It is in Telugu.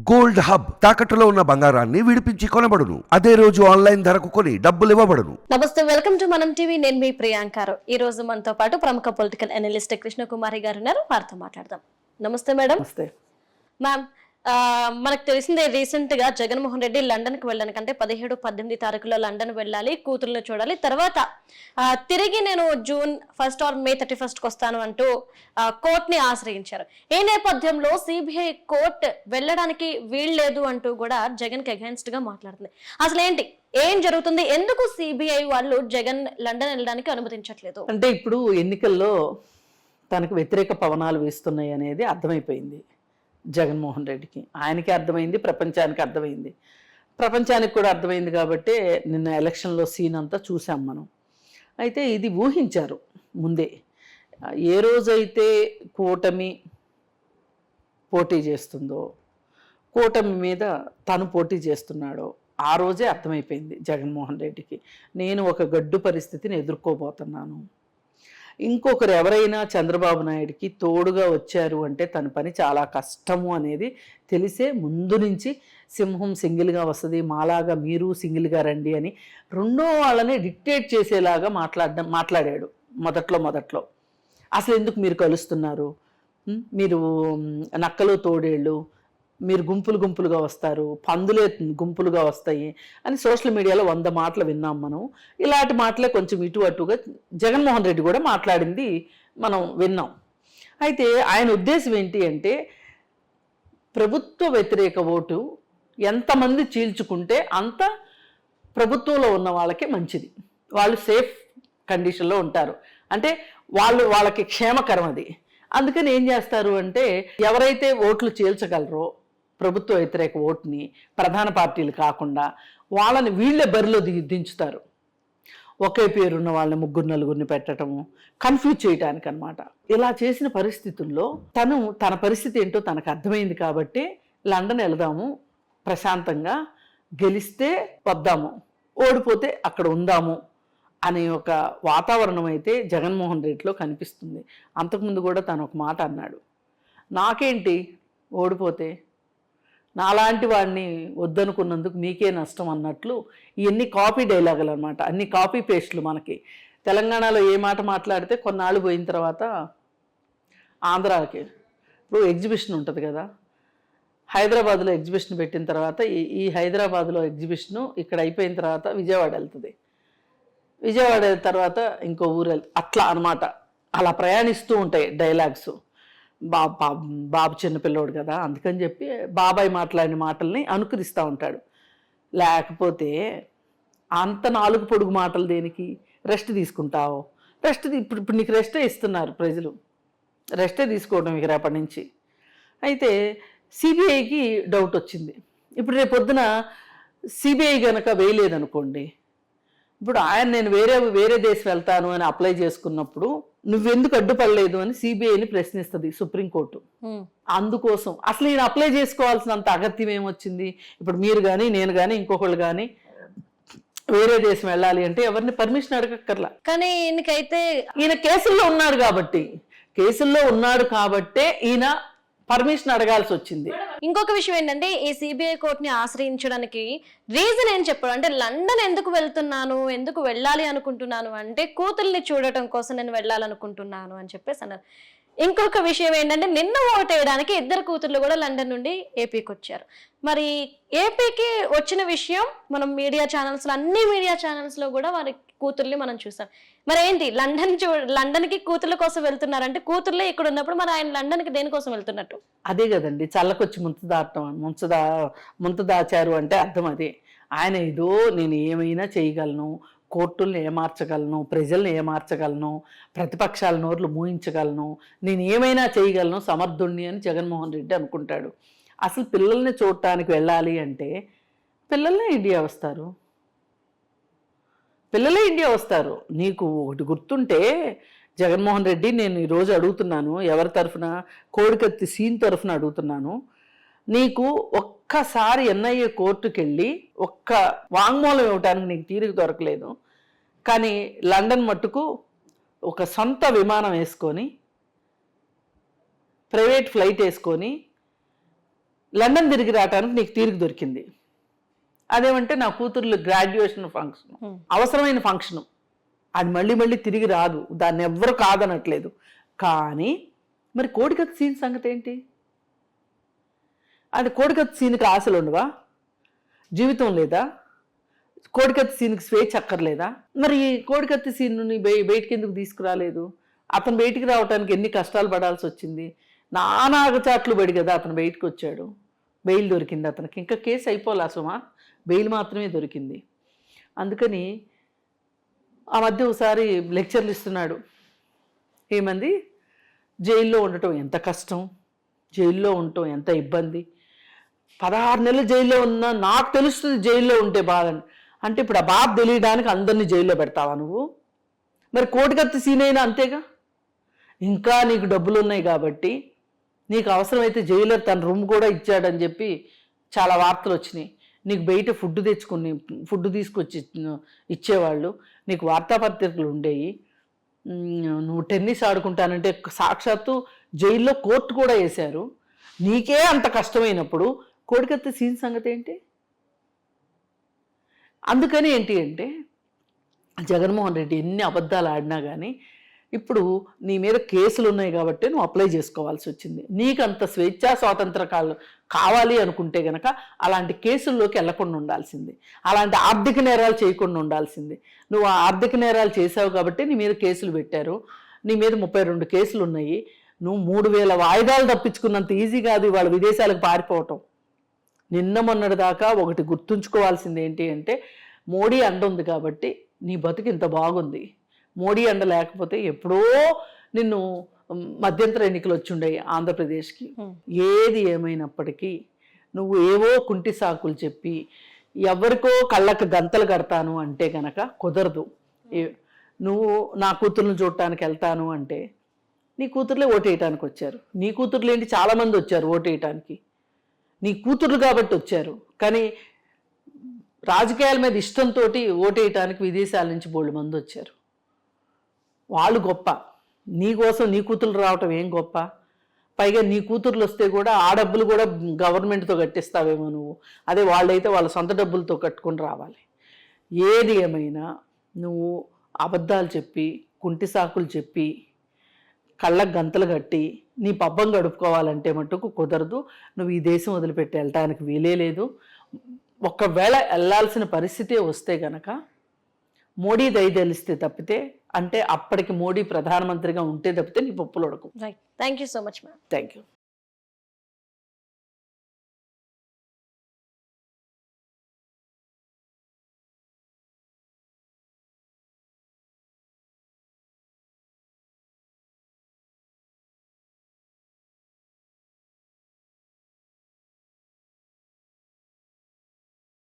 గోల్డ్ హబ్ తాకట్టులో ఉన్న బంగారాన్ని విడిపించి కొనబడును. అదే రోజు ఆన్లైన్ ధరకు కొని డబ్బులు ఇవ్వబడును. నమస్తే వెల్కమ్ టు మనం టీవీ. నేను మీ ప్రియాంకారు ఈ రోజు మనతో పాటు ప్రముఖ పొలిటికల్ అనలిస్ట్ కృష్ణకుమారి గారు ఉన్నారు. వారితో మాట్లాడదాం. నమస్తే మేడం. నమస్తే. మ్యామ్ మనకు తెలిసిందే రీసెంట్గా జగన్మోహన్ రెడ్డి లండన్కి వెళ్ళడానికి అంటే పదిహేడు పద్దెనిమిది తారీఖులో లండన్ వెళ్ళాలి కూతుర్ని చూడాలి. తర్వాత తిరిగి నేను June first or May thirty first వస్తాను అంటూ కోర్ట్ని ఆశ్రయించారు. ఈ నేపథ్యంలో సిబిఐ కోర్ట్ వెళ్ళడానికి వీల్లేదు అంటూ కూడా జగన్కి అగైన్స్ట్గా మాట్లాడుతుంది. అసలు ఏంటి? ఏం జరుగుతుంది? ఎందుకు సిబిఐ వాళ్ళు జగన్ లండన్ వెళ్ళడానికి అనుమతించట్లేదు? అంటే ఇప్పుడు ఎన్నికల్లో తనకు వ్యతిరేక పవనాలు వీస్తున్నాయి అనేది అర్థమైపోయింది. జగన్మోహన్ రెడ్డికి. ఆయనకి అర్థమైంది ప్రపంచానికి అర్థమైంది. ప్రపంచానికి కూడా అర్థమైంది కాబట్టి నిన్న ఎలక్షన్లో సీన్ అంతా చూసాం మనం. అయితే ఇది ఊహించారు ముందే. ఏ రోజైతే కూటమి పోటీ చేస్తుందో కూటమి మీద తను పోటీ చేస్తున్నాడో ఆ రోజే అర్థమైపోయింది జగన్మోహన్ రెడ్డికి. నేను ఒక గడ్డు పరిస్థితిని ఎదుర్కోబోతున్నాను. ఇంకొకరు ఎవరైనా చంద్రబాబు నాయుడికి తోడుగా వచ్చారు అంటే తన పని చాలా కష్టము అనేది తెలిసే ముందు నుంచి సింహం సింగిల్గా వస్తుంది మాలాగా మీరు సింగిల్గా రండి అని రెండో వాళ్ళని డిక్టేట్ చేసేలాగా మాట్లాడడం మాట్లాడాడు మొదట్లో మొదట్లో. అసలు ఎందుకు మీరు కలుస్తున్నారు? మీరు నక్కలు తోడేళ్ళు మీరు గుంపులు గుంపులుగా వస్తారు పందులే గుంపులుగా వస్తాయి అని సోషల్ మీడియాలో వంద మాటలు విన్నాం మనం. ఇలాంటి మాటలే కొంచెం ఇటు అటుగా జగన్మోహన్ రెడ్డి కూడా మాట్లాడింది మనం విన్నాం. అయితే ఆయన ఉద్దేశం ఏంటి అంటే ప్రభుత్వ వ్యతిరేక ఓటు ఎంతమంది చీల్చుకుంటే అంత ప్రభుత్వంలో ఉన్న వాళ్ళకి మంచిది. వాళ్ళు సేఫ్ కండిషన్లో ఉంటారు. అంటే వాళ్ళు వాళ్ళకి క్షేమకరం అది. అందుకని ఏం చేస్తారు అంటే ఎవరైతే ఓట్లు చీల్చగలరో ప్రభుత్వ వ్యతిరేక ఓటుని ప్రధాన పార్టీలు కాకుండా వాళ్ళని వీళ్ళే బరిలో దిగి దించుతారు. ఒకే పేరున్న వాళ్ళని ముగ్గురు నలుగురిని పెట్టడము కన్ఫ్యూజ్ చేయడానికి అనమాట ఇలా చేసిన పరిస్థితుల్లో తను తన పరిస్థితి ఏంటో తనకు అర్థమైంది కాబట్టి లండన్ వెళదాము ప్రశాంతంగా గెలిస్తే వద్దాము ఓడిపోతే అక్కడ ఉందాము అనే ఒక వాతావరణం అయితే జగన్మోహన్ రెడ్డిలో కనిపిస్తుంది. అంతకుముందు కూడా తను ఒక మాట అన్నాడు. నాకేంటి? ఓడిపోతే నాలాంటి వాడిని వద్దనుకున్నందుకు మీకే నష్టం అన్నట్లు ఇవన్నీ కాపీ డైలాగులు అనమాట అన్ని కాపీ పేస్ట్లు మనకి. తెలంగాణలో ఏ మాట మాట్లాడితే కొన్నాళ్ళు పోయిన తర్వాత ఆంధ్రాకి. ఇప్పుడు ఎగ్జిబిషన్ ఉంటుంది కదా. హైదరాబాద్లో ఎగ్జిబిషన్ పెట్టిన తర్వాత ఈ ఈ హైదరాబాద్లో ఎగ్జిబిషను ఇక్కడ అయిపోయిన తర్వాత విజయవాడ వెళ్తుంది. విజయవాడ తర్వాత ఇంకో ఊరు అట్లా అనమాట అలా ప్రయాణిస్తూ ఉంటాయి డైలాగ్స్. బా బాబు బాబు చిన్నపిల్లోడు కదా అందుకని చెప్పి బాబాయ్ మాట్లాడిన మాటల్ని అనుకరిస్తూ ఉంటాడు. లేకపోతే అంత నాలుగు పొడుగు మాటలు దేనికి? రెస్ట్ తీసుకుంటావు. రెస్ట్ ఇప్పుడు ఇప్పుడు నీకు రెస్టే ఇస్తున్నారు ప్రజలు. రెస్టే తీసుకోవడం ఇక రేపటి నుంచి. అయితే సిబిఐకి డౌట్ వచ్చింది. ఇప్పుడు రేపొద్దున సిబిఐ కనుక వేయలేదనుకోండి ఇప్పుడు ఆయన నేను వేరే వేరే దేశం వెళ్తాను అని అప్లై చేసుకున్నప్పుడు నువ్వెందుకు అడ్డుపడలేదు అని సిబిఐని ప్రశ్నిస్తుంది సుప్రీంకోర్టు. అందుకోసం అసలు ఈయన అప్లై చేసుకోవాల్సినంత అగత్యం ఏమొచ్చింది? ఇప్పుడు మీరు కానీ నేను కానీ ఇంకొకళ్ళు కానీ వేరే దేశం వెళ్ళాలి అంటే ఎవరిని పర్మిషన్ అడగక్కర్లా. కానీ ఈయనకైతే ఈయన కేసుల్లో ఉన్నాడు కాబట్టి. కేసుల్లో ఉన్నాడు కాబట్టే ఈయన పర్మిషన్ అడగాల్సి వచ్చింది. ఇంకొక విషయం ఏంటంటే ఈ సిబిఐ కోర్టు ని ఆశ్రయించడానికి రీజన్ ఏం చెప్పాడు అంటే లండన్ ఎందుకు వెళ్తున్నాను? ఎందుకు వెళ్ళాలి అనుకుంటున్నాను? అంటే కూతుల్ని చూడటం కోసం నేను వెళ్ళాలనుకుంటున్నాను అని చెప్పేసి అన్నారు. ఇంకొక విషయం ఏంటంటే నిన్న ఓటు వేయడానికి ఇద్దరు కూతుర్లు కూడా లండన్ నుండి ఏపీకి వచ్చారు. మరి ఏపీకి వచ్చిన విషయం మనం మీడియా ఛానల్స్ అన్ని మీడియా ఛానల్స్లో కూడా వారి కూతుర్ని మనం చూసాం. మరి ఏంటి? లండన్ చూ లండన్కి కూతుర్ల కోసం వెళ్తున్నారంటే కూతుర్లే ఇక్కడ ఉన్నప్పుడు మరి ఆయన లండన్కి దేనికోసం వెళ్తున్నట్టు? అదే కదండి చల్లకొచ్చి ముంత దాటం ముంచ దా ముంత దాచారు అంటే అర్థం అదే. ఆయన ఏదో నేను ఏమైనా చేయగలను కోర్టుల్ని ఏమార్చగలను ప్రజల్ని ఏమార్చగలను ప్రతిపక్షాల నోర్లు మూయించగలను నేను ఏమైనా చేయగలను సమర్థుణ్ణి అని జగన్మోహన్ రెడ్డి అనుకుంటాడు. అసలు పిల్లల్ని చూడటానికి వెళ్ళాలి అంటే పిల్లలే ఇండియా వస్తారు. పిల్లలే ఇండియా వస్తారు. నీకు ఒకటి గుర్తుంటే జగన్మోహన్ రెడ్డి నేను ఈరోజు అడుగుతున్నాను ఎవరి తరఫున? కోడికత్తి సీన్ తరఫున అడుగుతున్నాను. నీకు ఒక్కసారి ఎన్ఐఏ కోర్టుకి వెళ్ళి ఒక్క వాంగ్మూలం ఇవ్వడానికి నీకు తీరిక దొరకలేదు. కానీ లండన్ మట్టుకు ఒక సొంత విమానం వేసుకొని ప్రైవేట్ ఫ్లైట్ వేసుకొని లండన్ తిరిగి రావడానికి నీకు తీరిక దొరికింది. అదేమంటే నా కూతుర్లు గ్రాడ్యుయేషన్ ఫంక్షన్. అవసరమైన ఫంక్షన్ అది మళ్ళీ మళ్ళీ తిరిగి రాదు. దాన్ని ఎవ్వరు కాదనట్లేదు. కానీ మరి కోడికత్తి సీన్ సంగతి ఏంటి అంటే కోడికత్తి సీన్కి ఆశలు ఉండవా? జీవితం లేదా? కోడికత్తి సీన్కి స్వేచ్ఛ అక్కర్లేదా? మరి కోడికత్తి సీన్ను బయ బయటికి ఎందుకు తీసుకురాలేదు? అతను బయటికి రావడానికి ఎన్ని కష్టాలు పడాల్సి వచ్చింది? నానా అగచాట్లు పడి కదా అతను బయటకు వచ్చాడు. బెయిల్ దొరికింది అతనికి. ఇంకా కేసు అయిపోలే సుమా? బెయిల్ మాత్రమే దొరికింది. అందుకని ఆ మధ్య ఒకసారి లెక్చర్లు ఇస్తున్నాడు. ఏమంది? జైల్లో ఉండటం ఎంత కష్టం? జైల్లో ఉండటం ఎంత ఇబ్బంది? పదహారు నెలలు జైల్లో ఉన్నా నాకు తెలుస్తుంది జైల్లో ఉంటే బాధ అని అంటే ఇప్పుడు ఆ బాధ తెలియడానికి అందరినీ జైల్లో పెడతావా నువ్వు? మరి కోటికత్తి సీన్ అయినా అంతేగా? ఇంకా నీకు డబ్బులు ఉన్నాయి కాబట్టి నీకు అవసరమైతే జైలర్ తన రూమ్ కూడా ఇచ్చాడని చెప్పి చాలా వార్తలు వచ్చినాయి. నీకు బయట ఫుడ్ తెచ్చుకుని ఫుడ్ తీసుకొచ్చి ఇచ్చేవాళ్ళు. నీకు వార్తాపత్రికలు ఉండేవి నువ్వు టెన్నిస్ ఆడుకుంటానంటే సాక్షాత్తు జైల్లో కోర్టు కూడా వేశారు. నీకే అంత కష్టమైనప్పుడు కోడికత్తి సీన్ సంగతి ఏంటి అందుకని ఏంటి అంటే జగన్మోహన్ రెడ్డి ఎన్ని అబద్ధాలు ఆడినా కానీ ఇప్పుడు నీ మీద కేసులు ఉన్నాయి కాబట్టి నువ్వు అప్లై చేసుకోవాల్సి వచ్చింది. నీకు అంత స్వేచ్ఛా స్వాతంత్ర కాలు కావాలి అనుకుంటే గనక అలాంటి కేసుల్లోకి వెళ్ళకుండా ఉండాల్సింది. అలాంటి ఆర్థిక నేరాలు చేయకుండా ఉండాల్సింది. నువ్వు ఆర్థిక నేరాలు చేసావు కాబట్టి నీ మీద కేసులు పెట్టారు. నీ మీద ముప్పై రెండు కేసులు ఉన్నాయి. నువ్వు మూడు వేల వాయిదాలు తప్పించుకున్నంత ఈజీ కాదు ఇవాళ విదేశాలకు పారిపోవటం. నిన్న మొన్నటి దాకా ఒకటి గుర్తుంచుకోవాల్సింది ఏంటి అంటే మోడీ అండ ఉంది కాబట్టి నీ బతుకు ఇంత బాగుంది. మోడీ అండ లేకపోతే ఎప్పుడో నిన్ను మధ్యంతర ఎన్నికలు వచ్చుండయి ఆంధ్రప్రదేశ్కి. ఏది ఏమైనప్పటికీ నువ్వు ఏవో కుంటి సాకులు చెప్పి ఎవరికో కళ్ళకు గంతలు కడతాను అంటే గనక కుదరదు. నువ్వు నా కూతుర్ని చూడటానికి వెళ్తాను అంటే నీ కూతుర్లే ఓటేయటానికి వచ్చారు. నీ కూతుర్లు ఏంటి? చాలామంది వచ్చారు ఓటేయటానికి నీ కూతురు కాబట్టి వచ్చారు. కానీ రాజకీయాల మీద ఇష్టంతో ఓటేయటానికి విదేశాల నుంచి బోళ్ళు మంది వచ్చారు. వాళ్ళు గొప్ప. నీ కోసం నీ కూతురు రావటం ఏం గొప్ప? పైగా నీ కూతుర్లు వస్తే కూడా ఆ డబ్బులు కూడా గవర్నమెంట్తో కట్టిస్తావేమో నువ్వు. అదే వాళ్ళైతే వాళ్ళ సొంత డబ్బులతో కట్టుకొని రావాలి. ఏది ఏమైనా నువ్వు అబద్ధాలు చెప్పి కుంటి సాకులు చెప్పి కళ్ళకు గంతలు కట్టి నీ పబ్బం గడుపుకోవాలంటే మటుకు కుదరదు. నువ్వు ఈ దేశం వదిలిపెట్టి వెళ్ళటానికి వీలే లేదు. ఒకవేళ వెళ్ళాల్సిన పరిస్థితి వస్తే గనక మోడీ దయ తెలిస్తే తప్పితే అంటే అప్పటికి మోడీ ప్రధానమంత్రిగా ఉంటే తప్పితే నీ పప్పులు ఉడకు right thank you so much ma'am thank you